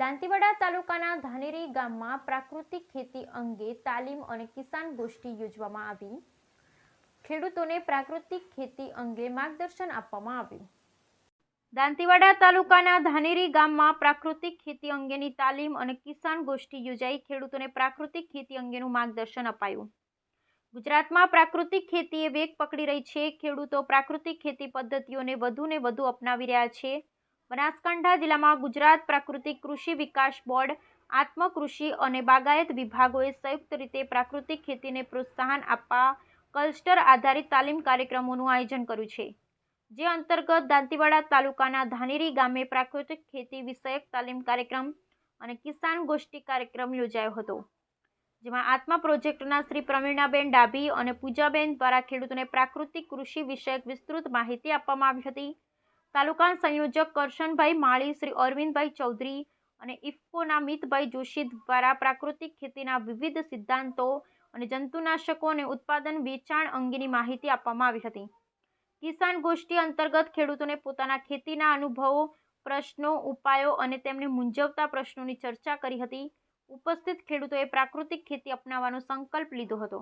દાંતીવાડા તાલુકાના ધાનેરી ગામમાં પ્રાકૃતિક ખેતી અંગે તાલીમ અને કિસાન ગોષ્ઠી યોજવામાં આવી. ખેડૂતોને પ્રાકૃતિક ખેતી અંગે માર્ગદર્શન આપવામાં આવ્યું. દાંતીવાડા તાલુકાના ધાનેરી ગામમાં પ્રાકૃતિક ખેતી અંગેની તાલીમ અને કિસાન ગોષ્ઠી યોજાઈ ખેડૂતોને પ્રાકૃતિક ખેતી અંગેનું માર્ગદર્શન અપાયું. ગુજરાતમાં પ્રાકૃતિક ખેતી એ વેગ પકડી રહી છે. ખેડૂતો પ્રાકૃતિક ખેતી પદ્ધતિઓને વધુને વધુ અપનાવી રહ્યા છે. બનાસકાંઠા જિલ્લામાં ગુજરાત પ્રાકૃતિક કૃષિ વિકાસ બોર્ડ, આત્મકૃષિ અને બાગાયત વિભાગોએ સંયુક્ત રીતે પ્રાકૃતિક ખેતીને પ્રોત્સાહન આપવા ક્લસ્ટર આધારિત તાલીમ કાર્યક્રમોનું આયોજન કર્યું છે. જે અંતર્ગત દાંતીવાડા તાલુકાના ધાનેરી ગામે પ્રાકૃતિક ખેતી વિષયક તાલીમ કાર્યક્રમ અને કિસાન ગોષ્ઠી કાર્યક્રમ યોજાયો હતો. જેમાં આત્મા પ્રોજેક્ટના શ્રી પ્રવીણાબેન ડાભી અને પૂજાબેન દ્વારા ખેડૂતોને પ્રાકૃતિક કૃષિ વિષયક વિસ્તૃત માહિતી આપવામાં આવી હતી. તાલુકા સંયોજક કરશનભાઈ માળી, શ્રી અરવિંદભાઈ ચૌધરી અને ઇફકોના મિતભાઈ જોશી દ્વારા પ્રાકૃતિક ખેતીના વિવિધ સિદ્ધાંતો અને જંતુનાશકો અને ઉત્પાદન વેચાણ અંગેની માહિતી આપવામાં આવી હતી. કિસાન ગોષ્ઠી અંતર્ગત ખેડૂતોને પોતાના ખેતીના અનુભવો, પ્રશ્નો, ઉપાયો અને તેમને મૂંઝવતા પ્રશ્નોની ચર્ચા કરી હતી. ઉપસ્થિત ખેડૂતોએ પ્રાકૃતિક ખેતી અપનાવવાનો સંકલ્પ લીધો હતો.